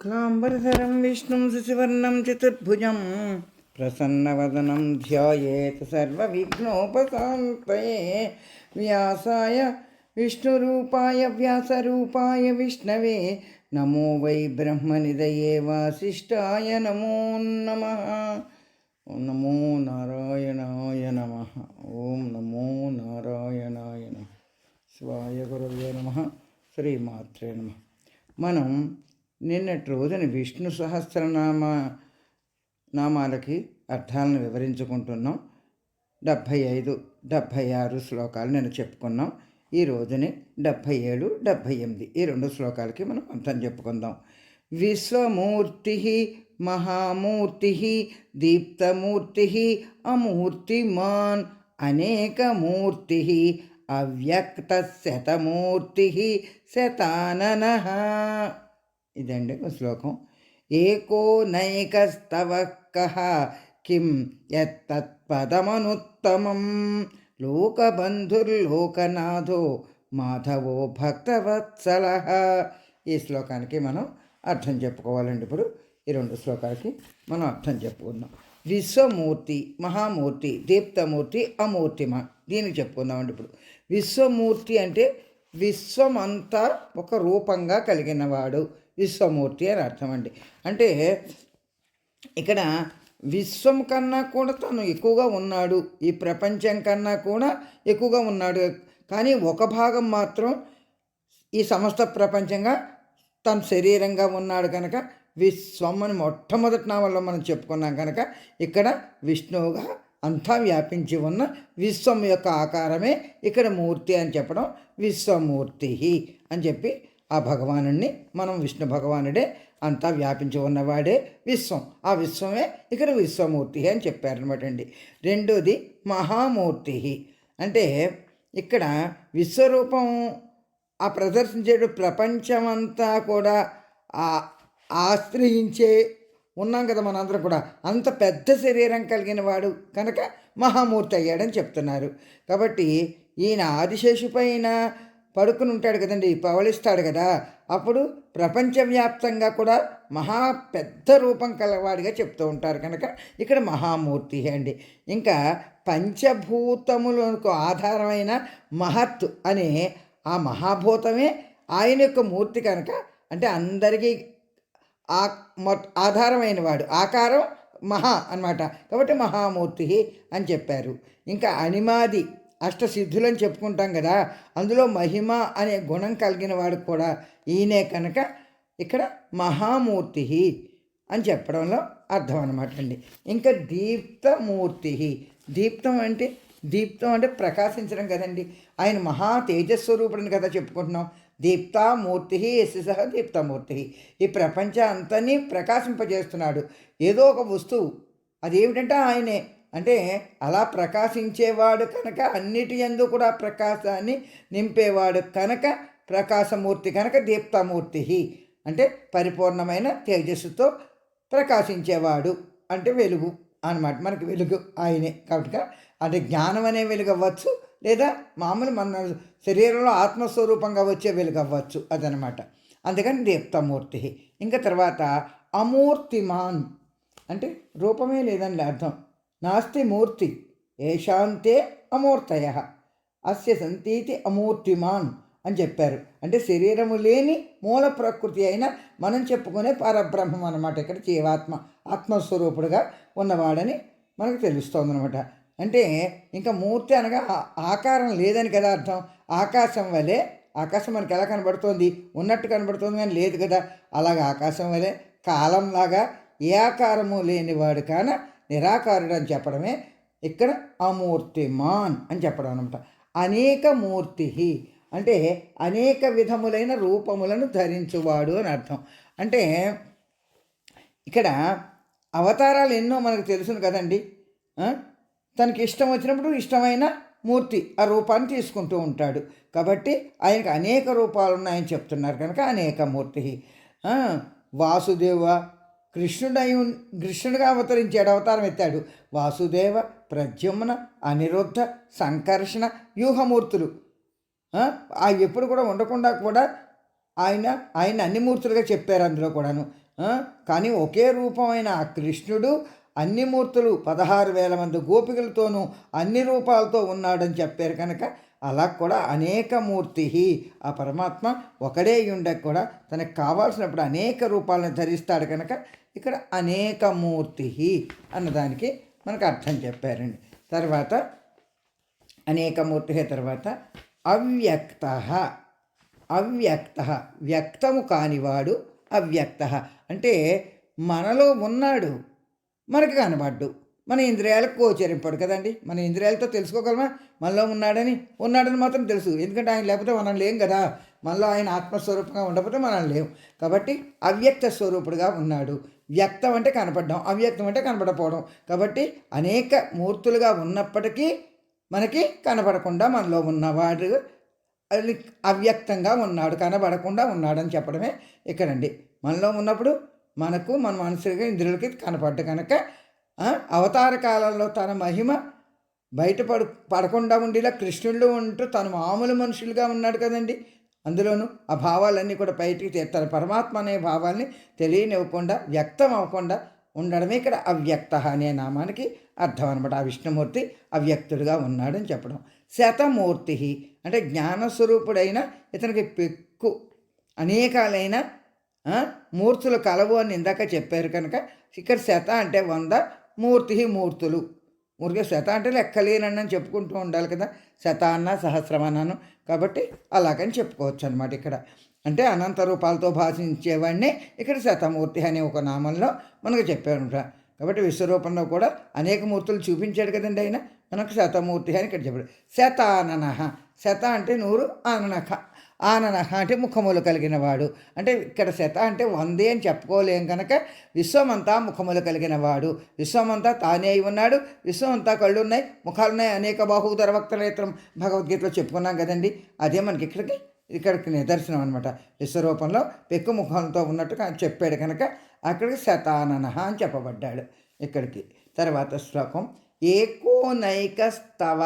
క్లాంబరధరం విష్ణుం శశివర్ణం చతుర్భుజం ప్రసన్నవదనం ధ్యాయేత్ సర్వవిఘ్నోపశాంతయే. వ్యాసాయ విష్ణురూపాయ వ్యాసరూపాయ విష్ణవే. నమో వై బ్రహ్మనిదయే వాసిష్ఠాయ నమో నమ. ఓం నమో నారాయణాయ నమ. ఓం నమో నారాయణాయ నమ. శివాయ గురవే నమ. శ్రీమాత్రే నమ. మనం నిన్నటి రోజున విష్ణు సహస్రనామ నామాలకి అర్థాలను వివరించుకుంటున్నాం. డెబ్భై ఐదు డెబ్భై ఆరు శ్లోకాలు నేను చెప్పుకున్నాం. ఈ రోజుని డెబ్భై ఏడు డెబ్భై ఎనిమిది ఈ రెండు శ్లోకాలకి మనం అర్థం చెప్పుకుందాం. విశ్వమూర్తి మహామూర్తి దీప్తమూర్తి అమూర్తిమాన్ అనేకమూర్తి అవ్యక్త శతమూర్తి శతానన ఇదండి ఒక శ్లోకం. ఏకో నైకస్తవ కహ కిం యత్తత్పదమనుత్తమం. లోకబంధుర్లోకనాథో మాధవో భక్తవత్సల. ఈ శ్లోకానికి మనం అర్థం చెప్పుకోవాలండి ఇప్పుడు. ఈ రెండు శ్లోకాలకి మనం అర్థం చెప్పుకుందాం. విశ్వమూర్తి మహామూర్తి దీప్తమూర్తి అమూర్తిమ దీనికి చెప్పుకుందామండి ఇప్పుడు. విశ్వమూర్తి అంటే విశ్వమంతా ఒక రూపంగా కలిగినవాడు. విశ్వమూర్తి అని అర్థం అండి అంటే ఇక్కడ విశ్వం కన్నా కూడా తను ఎక్కువగా ఉన్నాడు ఈ ప్రపంచం కన్నా కూడా ఎక్కువగా ఉన్నాడు. కానీ ఒక భాగం మాత్రం ఈ సమస్త ప్రపంచంగా తన శరీరంగా ఉన్నాడు కనుక విశ్వం అని మొట్టమొదటి నావల్లో మనం చెప్పుకున్నాం కనుక ఇక్కడ విష్ణువుగా అంతా వ్యాపించి ఉన్న విశ్వం యొక్క ఆకారమే ఇక్కడ మూర్తి అని చెప్పడం విశ్వమూర్తి అని చెప్పి ఆ భగవాను మనం విష్ణు భగవానుడే అంతా వ్యాపించి ఉన్నవాడే విశ్వం. ఆ విశ్వమే ఇక్కడ విశ్వమూర్తి అని చెప్పారనమాట అండి. రెండోది మహామూర్తి. అంటే ఇక్కడ విశ్వరూపం ఆ ప్రదర్శించేటు ప్రపంచమంతా కూడా ఆశ్రయించే ఉన్నాం కదా మనందరం కూడా. అంత పెద్ద శరీరం కలిగిన వాడు కనుక మహామూర్తి అయ్యాడని చెప్తున్నారు. కాబట్టి ఈయన ఆదిశేషు పైన పడుకుని ఉంటాడు కదండి పవలిస్తాడు కదా. అప్పుడు ప్రపంచవ్యాప్తంగా కూడా మహా పెద్ద రూపం కలవాడిగా చెప్తూ ఉంటారు కనుక ఇక్కడ మహామూర్తి అండి. ఇంకా పంచభూతములకు ఆధారమైన మహత్ అనే ఆ మహాభూతమే ఆయన యొక్క మూర్తి కనుక అంటే అందరికీ ఆ ఆధారమైన వాడు. ఆకారం మహా అన్నమాట. కాబట్టి మహామూర్తి అని చెప్పారు. ఇంకా అనిమాది అష్టసిద్ధులని చెప్పుకుంటాం కదా అందులో మహిమ అనే గుణం కలిగిన వాడు కూడా ఈయనే కనుక ఇక్కడ మహామూర్తి అని చెప్పడంలో అర్థం అనమాట అండి. ఇంకా దీప్తమూర్తి దీప్తం అంటే దీప్తం అంటే ప్రకాశించడం కదండి. ఆయన మహా తేజస్వరూపుడిని కదా చెప్పుకుంటున్నాం. దీప్తామూర్తి ఎస్సి సహ దీప్తమూర్తి. ఈ ప్రపంచం అంతని ప్రకాశింపజేస్తున్నాడు. ఏదో ఒక వస్తువు అదేమిటంటే ఆయనే. అంటే అలా ప్రకాశించేవాడు కనుక అన్నిటి ఎందు కూడా ప్రకాశాన్ని నింపేవాడు కనుక ప్రకాశమూర్తి కనుక దీప్తమూర్తి అంటే పరిపూర్ణమైన తేజస్సుతో ప్రకాశించేవాడు. అంటే వెలుగు అనమాట మనకి వెలుగు ఆయనే. కాబట్టి అంటే జ్ఞానం అనే వెలుగు అవ్వచ్చు లేదా మామూలు మన శరీరంలో ఆత్మస్వరూపంగా వచ్చే వెలుగు అవ్వచ్చు అదనమాట అందుకని దీప్తమూర్తి ఇంకా తర్వాత అమూర్తిమాన్. అంటే రూపమే లేదండి అర్థం. నాస్తి మూర్తి ఏషాంతే అమూర్తయ అస్య సంతీతి అమూర్తిమాన్ అని చెప్పారు. అంటే శరీరము లేని మూల ప్రకృతి అయిన మనం చెప్పుకునే పరబ్రహ్మం అనమాట ఇక్కడ జీవాత్మ ఆత్మస్వరూపుడుగా ఉన్నవాడని మనకు తెలుస్తోంది అనమాట అంటే ఇంకా మూర్తి అనగా ఆకారం లేదని కదా అర్థం. ఆకాశం వలె ఆకాశం మనకి ఎలా కనబడుతోంది? ఉన్నట్టు కనబడుతుంది కానీ లేదు కదా. అలాగ ఆకాశం వలె కాలంలాగా ఏ ఆకారము లేనివాడు కాన నిరాకారుడు అని చెప్పడమే ఇక్కడ అమూర్తిమాన్ అని చెప్పడం అనమాట అనేక మూర్తి అంటే అనేక విధములైన రూపములను ధరించువాడు అని అర్థం. అంటే ఇక్కడ అవతారాలు ఎన్నో మనకు తెలుసును కదండి. తనకి ఇష్టం వచ్చినప్పుడు ఇష్టమైన మూర్తి ఆ రూపాన్ని తీసుకుంటూ ఉంటాడు. కాబట్టి ఆయనకు అనేక రూపాలు ఉన్నాయని చెప్తున్నారు కనుక అనేక మూర్తి వాసుదేవ కృష్ణుడై కృష్ణుడిగా అవతరించాడు అవతారం ఎత్తాడు. వాసుదేవ ప్రద్యుమ్న అనిరుద్ధ సంకర్షణ వ్యూహమూర్తులు. అవి ఎప్పుడు కూడా ఉండకుండా కూడా ఆయన ఆయన అన్ని మూర్తులుగా చెప్పారు అందులో కూడాను. కానీ ఒకే రూపమైన ఆ కృష్ణుడు అన్ని మూర్తులు పదహారు వేల మంది గోపికలతోనూ అన్ని రూపాలతో ఉన్నాడని చెప్పారు కనుక అలా కూడా అనేక మూర్తి ఆ పరమాత్మ ఒకడే ఉండక కూడా తనకు కావాల్సినప్పుడు అనేక రూపాలను ధరిస్తాడు కనుక ఇక్కడ అనేక మూర్తి అన్నదానికి మనకు అర్థం చెప్పారండి. తర్వాత అనేక మూర్తి తర్వాత అవ్యక్త. అవ్యక్త. వ్యక్తము కానివాడు అవ్యక్త. అంటే మనలో ఉన్నాడు మనకు కనబడ్డు. మన ఇంద్రియాలకు గోచరింపడు కదండి. మన ఇంద్రియాలతో తెలుసుకోగలమా? మనలో ఉన్నాడని ఉన్నాడని మాత్రం తెలుసు. ఎందుకంటే ఆయన లేకపోతే మనం లేం కదా. మనలో ఆయన ఆత్మస్వరూపంగా ఉండకపోతే మనం లేవు కాబట్టి అవ్యక్త స్వరూపుడుగా ఉన్నాడు. వ్యక్తం అంటే కనపడడం అవ్యక్తం అంటే కనపడపోవడం కాబట్టి అనేక మూర్తులుగా ఉన్నప్పటికీ మనకి కనపడకుండా మనలో ఉన్నవాడు అది అవ్యక్తంగా ఉన్నాడు కనబడకుండా ఉన్నాడని చెప్పడమే ఇక్కడండి. మనలో ఉన్నప్పుడు మనకు మన మనసుగా ఇంద్రులకి కనపడ్డ కనుక అవతార కాలంలో తన మహిమ బయటపడు పడకుండా ఉండేలా కృష్ణుళ్ళు ఉంటూ తను మామూలు మనుషులుగా ఉన్నాడు కదండి. అందులోనూ ఆ భావాలన్నీ కూడా బయటికి తన పరమాత్మ అనే భావాల్ని తెలియనివ్వకుండా వ్యక్తం అవ్వకుండా ఉండడమే ఇక్కడ అవ్యక్త అనే నామానికి అర్థం అనమాట ఆ విష్ణుమూర్తి అవ్యక్తుడిగా ఉన్నాడని చెప్పడం. శతమూర్తి అంటే జ్ఞానస్వరూపుడైన ఇతనికి పెక్కు అనేకాలైన మూర్తులు కలవు అని ఇందాక చెప్పారు కనుక ఇక్కడ శత అంటే వంద మూర్తి మూర్తులు. ఊరికే శత అంటే లెక్కలేనని చెప్పుకుంటూ ఉండాలి కదా. శతాన్న సహస్రమన్నాను కాబట్టి అలాగని చెప్పుకోవచ్చు అనమాట ఇక్కడ. అంటే అనంత రూపాలతో భాషించేవాడిని ఇక్కడ శతమూర్తి అనే ఒక నామంలో మనకు చెప్పాడు కాబట్టి విశ్వరూపంలో కూడా అనేక మూర్తులు చూపించాడు కదండి ఆయన. మనకు శతమూర్తి అని ఇక్కడ చెప్పాడు. శతాననహ శత అంటే నూరు అననఖ. ఆననహ అంటే ముఖములు కలిగిన వాడు అంటే ఇక్కడ శత అంటే వందే అని చెప్పుకోలేం కనుక విశ్వమంతా ముఖములు కలిగిన వాడు విశ్వమంతా తానే అయి ఉన్నాడు. విశ్వమంతా కళ్ళు ఉన్నాయి. ముఖాలు ఉన్నాయి. అనేక బాహుధర వక్తనేత్రం భగవద్గీతలో చెప్పుకున్నాం కదండి. అదే మనకి ఇక్కడికి ఇక్కడికి నిదర్శనం అనమాట విశ్వరూపంలో పెక్కు ముఖంతో ఉన్నట్టుగా చెప్పాడు కనుక అక్కడికి శతాననహ అని చెప్పబడ్డాడు ఇక్కడికి. తర్వాత శ్లోకం ఏకోనైకస్తవ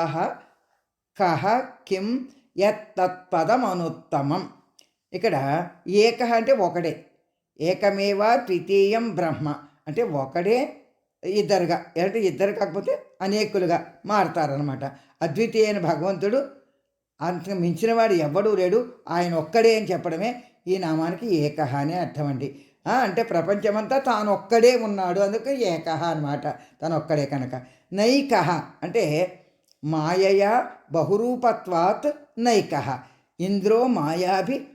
కహ కిం యత్తత్పదమనుత్తమం. ఇక్కడ ఏక అంటే ఒకడే ఏకమేవా ద్వితీయం బ్రహ్మ. అంటే ఒకడే ఇద్దరుగా. అంటే ఇద్దరు కాకపోతే అనేకులుగా మారతారనమాట అద్వితీయైన భగవంతుడు అంత మించినవాడు ఎవ్వడూ లేడు. ఆయన ఒక్కడే అని చెప్పడమే ఈ నామానికి ఏకహ అనే అర్థం అండి. అంటే ప్రపంచమంతా తాను ఒక్కడే ఉన్నాడు. అందుకే ఏకహ అనమాట తను ఒక్కడే కనుక. నైకహ అంటే మాయయా బహురూపత్వాత్ నైక. ఇంద్రో మాయాభి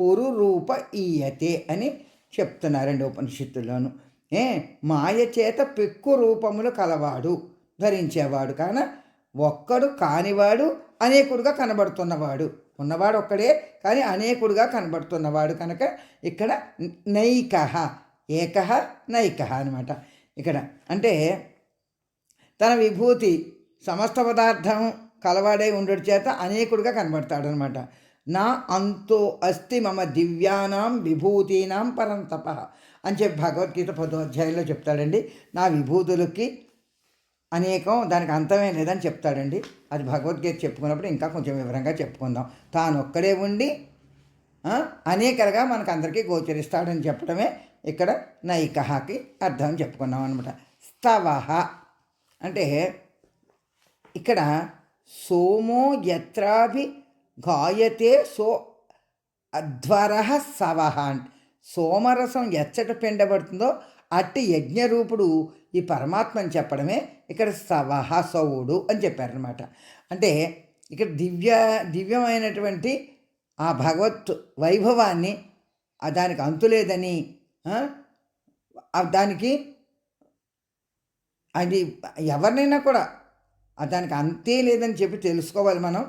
పురురూప ఈయతే అని చెప్తున్నారండి ఉపనిషత్తుల్లోను. ఏ మాయ చేత పెక్కు రూపములు కలవాడు ధరించేవాడు కాన ఒక్కడు కానివాడు అనేకుడుగా కనబడుతున్నవాడు. ఉన్నవాడు ఒక్కడే కానీ అనేకుడుగా కనబడుతున్నవాడు కనుక ఇక్కడ నైకహ ఏకహ నైకహ అనమాట ఇక్కడ అంటే తన విభూతి సమస్త పదార్థం కలవాడై ఉండడి చేత అనేకుడుగా కనబడతాడనమాట. నా అంతో అస్తి మమ దివ్యానాం విభూతీనాం పరంతప అని చెప్పి భగవద్గీత పదో అధ్యాయంలో చెప్తాడండి. నా విభూతులకి అనేకం దానికి అంతమే లేదని చెప్తాడండి. అది భగవద్గీత చెప్పుకున్నప్పుడు ఇంకా కొంచెం వివరంగా చెప్పుకుందాం. తాను ఒక్కడే ఉండి అనేకలుగా మనకు అందరికీ గోచరిస్తాడని చెప్పడమే ఇక్కడ నైకహాకి అర్థం చెప్పుకున్నాం అనమాట స్తవహ అంటే ఇక్కడ సోమో యత్రాభి గాయతే సో అధ్వర సవహ సోమరసం ఎచ్చట పిండబడుతుందో అట్టి యజ్ఞరూపుడు ఈ పరమాత్మని చెప్పడమే ఇక్కడ సవహ సౌడు అని చెప్పారనమాట అంటే ఇక్కడ దివ్య దివ్యమైనటువంటి ఆ భగవత్ వైభవాన్ని దానికి అంతులేదని దానికి అది ఎవరినైనా కూడా దానికి అంతే లేదని చెప్పి తెలుసుకోవాలి మనం.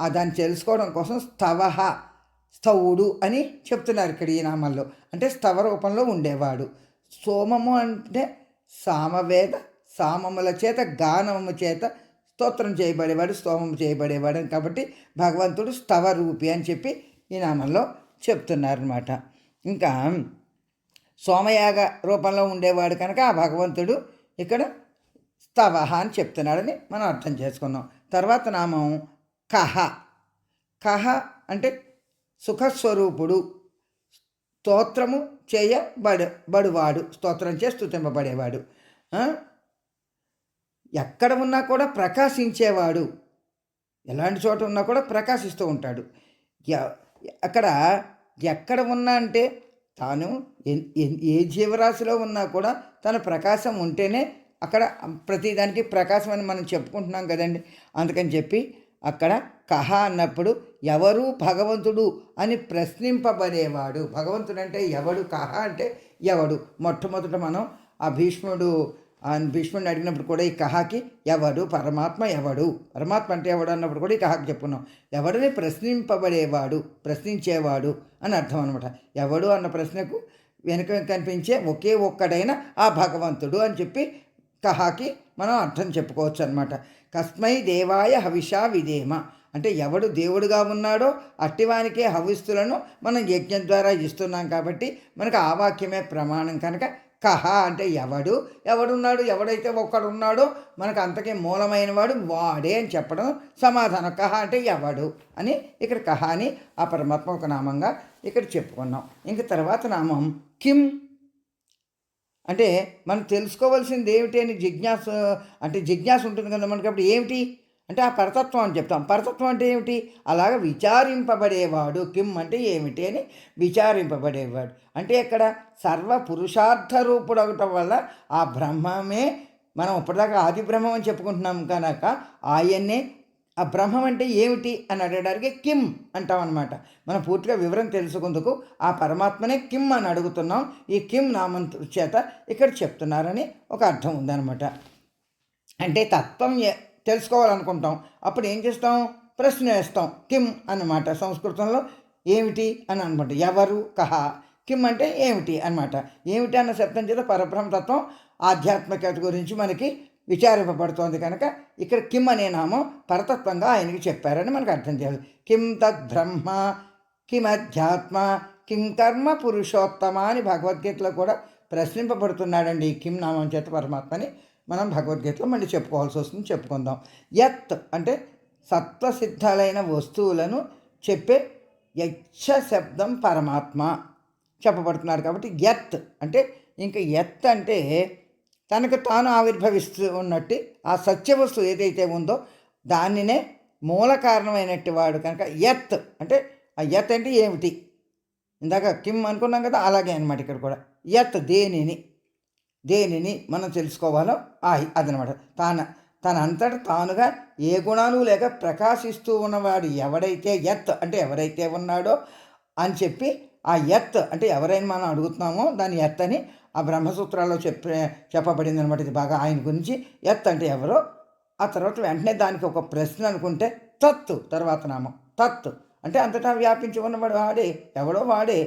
ఆ దాన్ని తెలుసుకోవడం కోసం స్తవహ స్థవుడు అని చెప్తున్నారు ఇక్కడ ఈ నామంలో. అంటే స్తవ రూపంలో ఉండేవాడు. సోమము అంటే సామవేద సామముల చేత గానము చేత స్తోత్రం చేయబడేవాడు స్తోమం చేయబడేవాడు అని కాబట్టి భగవంతుడు స్తవ రూపి అని చెప్పి ఈ నామంలో చెప్తున్నారనమాట ఇంకా సోమయాగ రూపంలో ఉండేవాడు కనుక ఆ భగవంతుడు ఇక్కడ స్తవహ అని చెప్తున్నాడని మనం అర్థం చేసుకున్నాం తర్వాత నామం కహ. కహ అంటే సుఖస్వరూపుడు స్తోత్రము చేయబడు బడువాడు స్తోత్రం చేస్తుతింపబడేవాడు ఎక్కడ ఉన్నా కూడా ప్రకాశించేవాడు. ఎలాంటి చోట ఉన్నా కూడా ప్రకాశిస్తూ ఉంటాడు. అక్కడ ఎక్కడ ఉన్నా అంటే తాను ఎన్- ఏ జీవరాశిలో ఉన్నా కూడా తన ప్రకాశం ఉంటేనే అక్కడ ప్రతిదానికి ప్రకాశం అని మనం చెప్పుకుంటున్నాం కదండి. అందుకని చెప్పి అక్కడ కహ అన్నప్పుడు ఎవరు భగవంతుడు అని ప్రశ్నింపబడేవాడు. భగవంతుడు అంటే ఎవడు? కహ అంటే ఎవడు? మొట్టమొదట మనం ఆ భీష్ముడు భీష్ముడిని అడిగినప్పుడు కూడా ఈ కహాకి ఎవడు? పరమాత్మ ఎవడు? పరమాత్మ అంటే ఎవడు అన్నప్పుడు కూడా ఈ కహాకి చెప్పుకున్నాం. ఎవడని ప్రశ్నింపబడేవాడు? ప్రశ్నించేవాడు అని అర్థం అనమాట ఎవడు అన్న ప్రశ్నకు వెనుక కనిపించే ఒకే ఒక్కడైన ఆ భగవంతుడు అని చెప్పి కహాకి మనం అర్థం చెప్పుకోవచ్చు అనమాట కస్మై దేవాయ హవిషా విధేమ అంటే ఎవడు దేవుడుగా ఉన్నాడో అట్టివానికే హవిస్తులను మనం యజ్ఞం ద్వారా ఇస్తున్నాం కాబట్టి మనకు ఆ వాక్యమే ప్రమాణం. కనుక కహ అంటే ఎవడు ఎవడున్నాడు ఎవడైతే ఒక్కడున్నాడో మనకు అంతకే మూలమైన వాడు వాడే అని చెప్పడం సమాధానం. కహ అంటే ఎవడు అని ఇక్కడ కహ అని ఆ పరమాత్మ ఒక నామంగా ఇక్కడ చెప్పుకున్నాం. ఇంక తర్వాత నామం కిమ్. అంటే మనం తెలుసుకోవాల్సింది ఏమిటి అని జిజ్ఞాస అంటే జిజ్ఞాస ఉంటుంది కదా మనకి అప్పుడు ఏమిటి? అంటే ఆ పరతత్వం అని చెప్తాం. పరతత్వం అంటే ఏమిటి? అలాగ విచారింపబడేవాడు. కిమ్ అంటే ఏమిటి అని విచారింపబడేవాడు. అంటే ఇక్కడ సర్వ పురుషార్థ రూపుడు అవటం వల్ల ఆ బ్రహ్మమే మనం ఇప్పటిదాకా ఆది బ్రహ్మం అని చెప్పుకుంటున్నాం కనుక ఆయన్నే ఆ బ్రహ్మం అంటే ఏమిటి అని అడగడానికి కిమ్ అంటాం అనమాట మనం పూర్తిగా వివరం తెలుసుకుందుకు ఆ పరమాత్మనే కిమ్ అని అడుగుతున్నాం. ఈ కిమ్ నామం చేత ఇక్కడ చెప్తున్నారని ఒక అర్థం ఉందన్నమాట. అంటే తత్వం తెలుసుకోవాలనుకుంటాం. అప్పుడు ఏం చేస్తాం? ప్రశ్న వేస్తాం. కిమ్ అన్నమాట సంస్కృతంలో ఏమిటి అని అనమాట ఎవరు? కహ. కిమ్ అంటే ఏమిటి అన్నమాట. ఏమిటి అన్న శబ్దం చేత పరబ్రహ్మతత్వం ఆధ్యాత్మికత గురించి మనకి విచారింపబడుతోంది కనుక ఇక్కడ కిమ్ అనే నామం పరతత్వంగా ఆయనకి చెప్పారని మనకు అర్థం చేయాలి కిం తద్బ్రహ్మ బ్రహ్మ కిం అధ్యాత్మ కిం కర్మ పురుషోత్తమ అని భగవద్గీతలో కూడా ప్రశ్నింపబడుతున్నాడండి ఈ కిం నామం చేత పరమాత్మని. మనం భగవద్గీతలో మళ్ళీ చెప్పుకోవాల్సి వస్తుంది చెప్పుకుందాం. యత్ అంటే సత్వసిద్ధాలైన వస్తువులను చెప్పే యక్ష శబ్దం పరమాత్మ చెప్పబడుతున్నారు కాబట్టి యత్ అంటే ఇంకా యత్ అంటే తనకు తాను ఆవిర్భవిస్తూ ఉన్నట్టు ఆ సత్య వస్తువు ఏదైతే ఉందో దానినే మూల కారణమైనట్టు వాడు కనుక యత్ అంటే ఆ యత్ అంటే ఏమిటి? ఇందాక కిమ్ అనుకున్నాం కదా అలాగే అనమాట ఇక్కడ కూడా. యత్ దేనిని? దేనిని మనం తెలుసుకోవాలో ఆ అదనమాట తాను తన అంతట తానుగా ఏ గుణాలు లేక ప్రకాశిస్తూ ఉన్నవాడు ఎవడైతే యత్ అంటే ఎవరైతే ఉన్నాడో అని చెప్పి ఆ ఎత్ అంటే ఎవరైనా మనం అడుగుతున్నామో దాని ఎత్ అని ఆ బ్రహ్మసూత్రాల్లో చెప్పే చెప్పబడింది అనమాట ఇది బాగా. ఆయన గురించి ఎత్ అంటే ఎవరో ఆ తర్వాత వెంటనే దానికి ఒక ప్రశ్న అనుకుంటే తత్తు తర్వాత నామం తత్తు. అంటే అంతటా వ్యాపించి ఉన్నవాడు వాడే ఎవడో వాడే.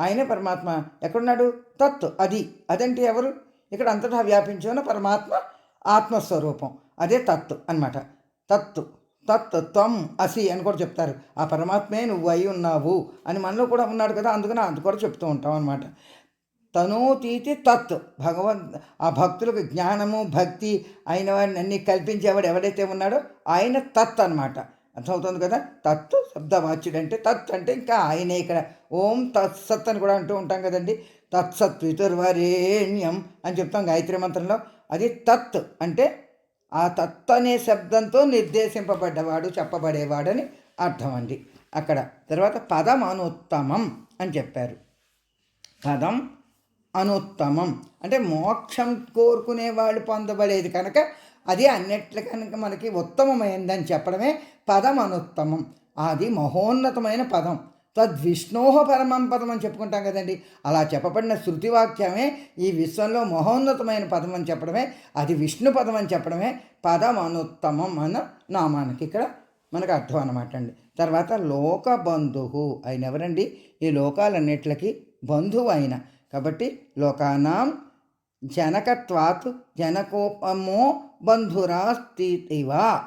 ఆయనే పరమాత్మ. ఎక్కడున్నాడు? తత్తు అది. అదంటే ఎవరు? ఇక్కడ అంతటా వ్యాపించి ఉన్న పరమాత్మ ఆత్మస్వరూపం. అదే తత్తు అనమాట తత్తు తత్ త్వం అసి అని కూడా చెప్తారు. ఆ పరమాత్మే నువ్వు అయి ఉన్నావు అని మనలో కూడా ఉన్నాడు కదా అందుకని అది కూడా చెప్తూ ఉంటాం అనమాట తనూతీతి తత్. భగవద్ ఆ భక్తులకు జ్ఞానము భక్తి అయిన వాడిని అన్ని కల్పించేవాడు ఎవడైతే ఉన్నాడో ఆయన తత్ అనమాట అర్థమవుతుంది కదా? తత్ శబ్దవాచ్యుడు అంటే తత్ అంటే ఇంకా ఆయనే ఇక్కడ. ఓం తత్సత్ అని కూడా అంటూ ఉంటాం కదండి. తత్సత్ వితుర్వరేణ్యం అని చెప్తాం గాయత్రి మంత్రంలో. అది తత్ అంటే ఆ తత్ అనే శబ్దంతో నిర్దేశింపబడ్డవాడు చెప్పబడేవాడని అర్థం అండి. అక్కడ తర్వాత పదం అనుత్తమం అని చెప్పారు. పదం అనుత్తమం. అంటే మోక్షం కోరుకునే వాళ్ళు పొందబడేది కనుక అది అన్నిట్ల కనుక మనకి ఉత్తమమైందని చెప్పడమే పదం అనుత్తమం. అది మహోన్నతమైన పదం. తద్విష్ణోహ పరమం పదం అని చెప్పుకుంటాం కదండి. అలా చెప్పబడిన శృతివాక్యమే ఈ విశ్వంలో మహోన్నతమైన పదం అని చెప్పడమే అది విష్ణు పదం అని చెప్పడమే పదం అనుత్తమం అన్న నామానికి ఇక్కడ మనకు అర్థం అనమాట అండి. తర్వాత లోక బంధువు ఆయన ఎవరండి ఈ లోకాలన్నిట్లకి బంధువు అయినా కాబట్టి లోకానాం జనకత్వాత్ జనకోపమో బంధురాస్తివా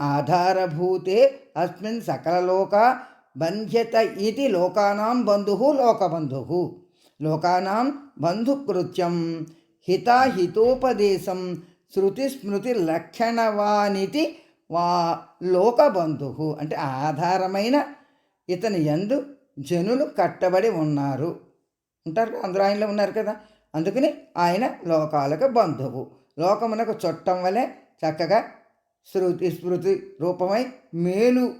ఆధారభూతే అస్మిన్ సకలలోక బంధ్యత ఇది లోకానాం బంధు లోకబంధు. లోకానాం బంధుకృత్యం హితాహితోపదేశం శృతి లక్షణవానితి వా లోకబంధు. అంటే ఆధారమైన ఇతని యందు జనులు కట్టబడి ఉన్నారు. ఉంటారు అందరూ ఆయనలో ఉన్నారు కదా. అందుకని ఆయన లోకాలకు బంధువు. లోకమునకు చుట్టం వలె చక్కగా శృతి స్మృతి రూపమై మేలు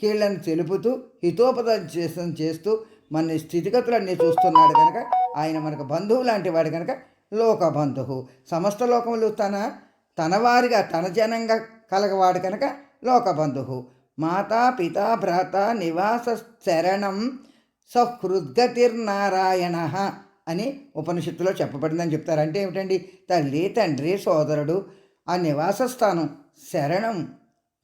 కీళ్ళని తెలుపుతూ హితోపదేశం చేస్తూ మన స్థితిగతులన్నీ చూస్తున్నాడు కనుక ఆయన మనకు బంధువు లాంటి వాడు కనుక లోక బంధువు. సమస్త లోకములు తన తన వారిగా తన జనంగా కలగవాడు కనుక లోక బంధువు. మాతా పిత భ్రాత నివాస శరణం సహృద్గతిర్నారాయణ అని ఉపనిషత్తులో చెప్పబడిందని చెప్తారు. అంటే ఏమిటండి? తల్లి తండ్రి సోదరుడు ఆ నివాస స్థానం శరణం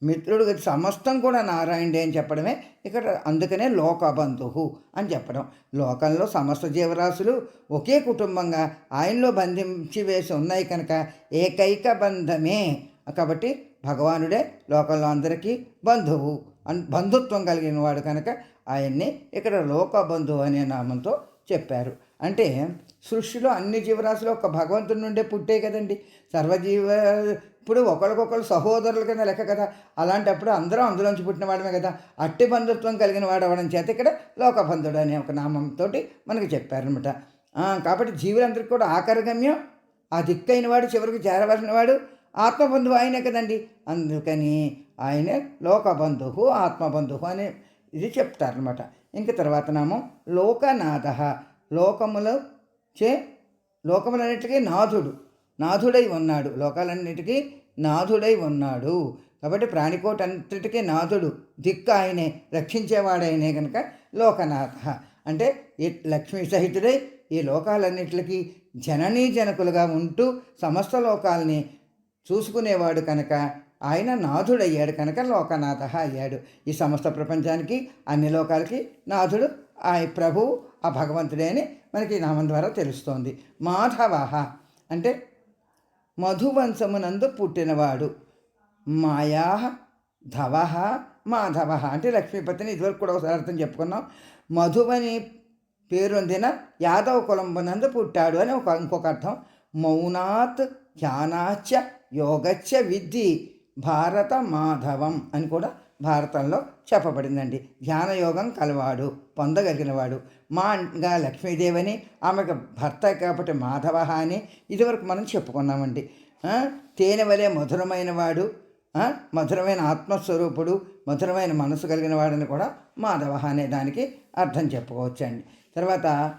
మిత్రుడు గతి సమస్తం కూడా నారాయణుడే అని చెప్పడమే. ఇక్కడ అందుకనే లోకబంధు అని చెప్పడం. లోకంలో సమస్త జీవరాశులు ఒకే కుటుంబంగా ఆయనలో బంధించి వేసి ఉన్నాయి కనుక ఏకైక బంధమే. కాబట్టి భగవానుడే లోకంలో అందరికీ బంధువు అన్ బంధుత్వం కలిగిన వాడు కనుక ఆయన్ని ఇక్కడ లోకబంధువు అనే నామంతో చెప్పారు. అంటే సృష్టిలో అన్ని జీవరాశులు ఒక భగవంతుడి నుండే పుట్టే కదండి. సర్వజీవ ఇప్పుడు ఒకరికొకరు సహోదరుల కింద లెక్క కదా. అలాంటప్పుడు అందరం అందులోంచి పుట్టిన వాడమే కదా. అట్టి బంధుత్వం కలిగిన వాడు అవడం చేత ఇక్కడ లోకబంధుడు అనే ఒక నామంతో మనకి చెప్పారనమాట కాబట్టి జీవులందరికీ కూడా ఆకరగమ్యం ఆ దిక్కైన వాడు చివరికి చేరవలసిన వాడు ఆత్మబంధువు ఆయనే కదండి. అందుకని ఆయనే లోకబంధువు ఆత్మబంధువు అనే ఇది చెప్తారనమాట ఇంక తర్వాత నామం లోకనాథ. లోకములు చే లోకములన్నిటికీ నాథుడు. నాథుడై ఉన్నాడు. లోకాలన్నిటికీ నాథుడై ఉన్నాడు. కాబట్టి ప్రాణికోటంతటికీ నాథుడు. దిక్కు ఆయనే. రక్షించేవాడైనే కనుక లోకనాథ. అంటే ఈ లక్ష్మీ సహితుడై ఈ లోకాలన్నిటికీ జననీ జనకులుగా ఉంటూ సమస్త లోకాలని చూసుకునేవాడు కనుక ఆయన నాథుడయ్యాడు కనుక లోకనాథ అయ్యాడు. ఈ సమస్త ప్రపంచానికి అన్ని లోకాలకి నాథుడు ఆ ప్రభువు ఆ భగవంతుడే అని మనకి ఈ నామం ద్వారా తెలుస్తోంది. మాధవ అంటే మధువంశమునందు పుట్టినవాడు. మాయా ధవ మాధవ అంటే లక్ష్మీపతిని ఇదివరకు కూడా ఒకసారి అర్థం చెప్పుకున్నాం. మధువని పేరొందిన యాదవ కులంబనందు పుట్టాడు అని ఒక ఇంకొక అర్థం. మౌనాత్ ధ్యానాచ యోగచ్చ విద్ధి భారత మాధవం అని కూడా భారతంలో చెప్పబడిందండి. ధ్యానయోగం కలవాడు పొందగలిగినవాడు. మా అంగా లక్ష్మీదేవని ఆమెకు భర్త కాబట్టి మాధవ అని ఇదివరకు మనం చెప్పుకున్నామండి. తేనె వలె మధురమైన వాడు మధురమైన ఆత్మస్వరూపుడు మధురమైన మనసు కలిగిన వాడని కూడా మాధవ అనే దానికి అర్థం చెప్పుకోవచ్చండి. తర్వాత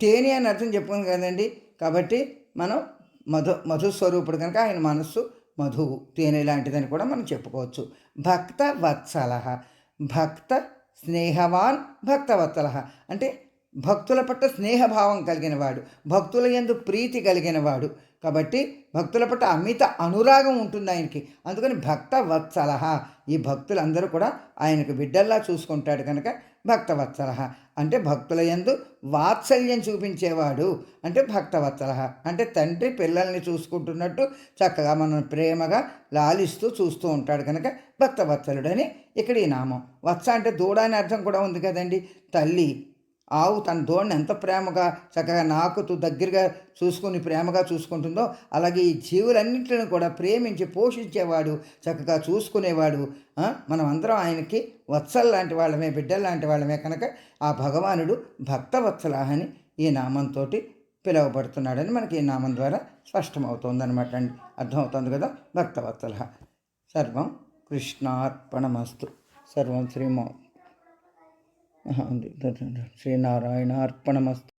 తేనె అని అర్థం చెప్పుకున్నాం కదండి. కాబట్టి మనం మధు మధుస్వరూపుడు కనుక ఆయన మనస్సు మధువు తేనె లాంటిదని కూడా మనం చెప్పుకోవచ్చు. భక్త వత్సల భక్త స్నేహవాన్ భక్తవత్సల అంటే భక్తుల పట్ల స్నేహభావం కలిగిన వాడు భక్తుల యందు ప్రీతి కలిగిన వాడు కాబట్టి భక్తుల పట్ల అమిత అనురాగం ఉంటుంది ఆయనకి. అందుకని భక్త వత్సల ఈ భక్తులందరూ కూడా ఆయనకు బిడ్డల్లా చూసుకుంటాడు కనుక భక్తవత్సల. అంటే భక్తుల యందు వాత్సల్యం చూపించేవాడు అంటే భక్తవత్సల. అంటే తండ్రి పిల్లల్ని చూసుకుంటున్నట్టు చక్కగా మనం ప్రేమగా లాలిస్తూ చూస్తూ ఉంటాడు కనుక భక్తవత్సలుడని ఇక్కడ ఈ నామం. వత్స అంటే దూడ అనే అర్థం కూడా ఉంది కదండి. తల్లి ఆవు తన దోడిని ఎంత ప్రేమగా చక్కగా నాకుతూ దగ్గరగా చూసుకుని ప్రేమగా చూసుకుంటుందో అలాగే ఈ జీవులన్నింటిని కూడా ప్రేమించి పోషించేవాడు చక్కగా చూసుకునేవాడు మనం అందరం ఆయనకి వత్సల్ లాంటి వాళ్ళమే బిడ్డలు లాంటి వాళ్ళమే కనుక ఆ భగవానుడు భక్తవత్సల అని ఈ నామంతో పిలువబడుతున్నాడని మనకి ఈ నామం ద్వారా స్పష్టమవుతుందనమాట అండి. అర్థమవుతుంది కదా? భక్తవత్సల సర్వం కృష్ణార్పణమస్తు. సర్వం శ్రీమో శ్రీనారాయణ అర్పణమస్తు.